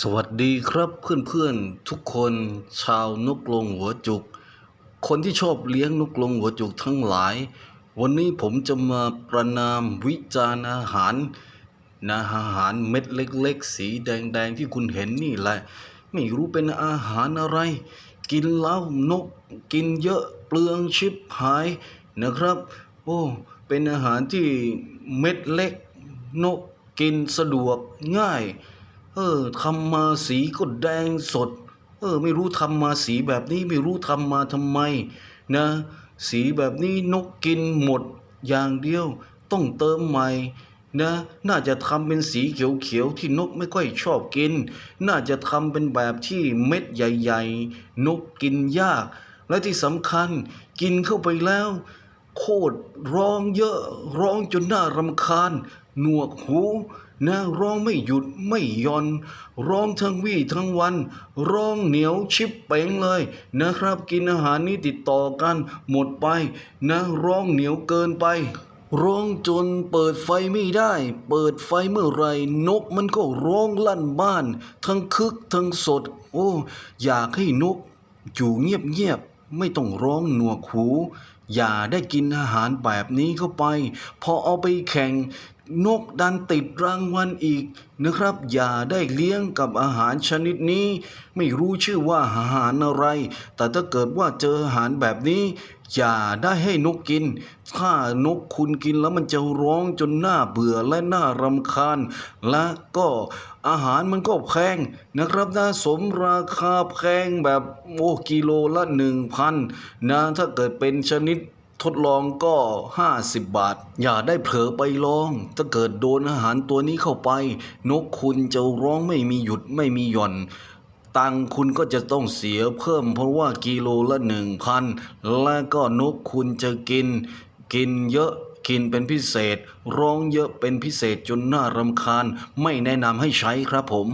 สวัสดีครับเพื่อนๆทุกคนชาวนกลงหัวจุก คนที่ชอบเลี้ยงนกลงหัวจุกทั้งหลาย วันนี้ผมจะมาประนามวิจารณ์อาหารนะอาหารเม็ดเล็กๆ สีแดงๆ ที่คุณเห็นนี่แหละ ไม่รู้เป็นอาหารอะไร กินแล้วนกกินเยอะเปลืองชิบหายนะครับ โอ้เป็นอาหารที่เม็ดเล็ก นกกินสะดวกง่าย เออทำมาสีก็แดงสด เออ ไม่รู้ทำมาสีแบบนี้ไม่รู้ทำมาทำไม นะ สีแบบนี้นกกินหมดอย่างเดียว ต้องเติมใหม่นะ น่าจะทำเป็นสีเขียวๆที่นกไม่ค่อยชอบกิน น่าจะทำเป็นแบบที่เม็ดใหญ่ ๆ นกกินยาก และที่สำคัญกินเข้าไปแล้ว โคตรร้องเยอะร้องจนน่ารำคาญ หนวกหูนะร้องไม่หยุดไม่ย่อน ร้องทั้งวี่ทั้งวัน ร้องเหนียวชิบเป๋งเลยนะครับ กินอาหารนี้ติดต่อกันหมดไป นะร้องเหนียวเกินไป ร้องจนเปิดไฟไม่ได้ เปิดไฟเมื่อไรนกมันก็ร้องลั่นบ้าน ทั้งคึกทั้งสด โอ้ อยากให้นกอยู่เงียบๆไม่ต้องร้องหนวกหูอย่าได้กินอาหารแบบนี้เข้าไป พอเอาไปแข่งนกดันติดรางวัลอีกนะครับ อย่าได้เลี้ยงกับอาหารชนิดนี้ ไม่รู้ชื่อว่าอาหารอะไร แต่ถ้าเกิดว่าเจออาหารแบบนี้ อย่าได้ให้นกกิน ถ้านกคุณกินแล้วมันจะร้องจนหน่าเบื่อและหน่ารำคาญ และก็อาหารมันก็แพงนะครับนะสมราคาแพงแบบโอ้กิโลละหนึ่งพันนะถ้าเกิดเป็นชนิด ทดลองก็ 50 บาท อย่าได้เผลอไปลอง ถ้าเกิดโดนอาหารตัวนี้เข้าไป นกคุณจะร้องไม่มีหยุดไม่มีหย่อน ตังคุณก็จะต้องเสียเพิ่มเพราะว่ากิโลละหนึ่งพันและก็นกคุณจะกิน กินเยอะกินเป็นพิเศษ ร้องเยอะเป็นพิเศษจนน่ารำคาญ ไม่แนะนำให้ใช้ครับผม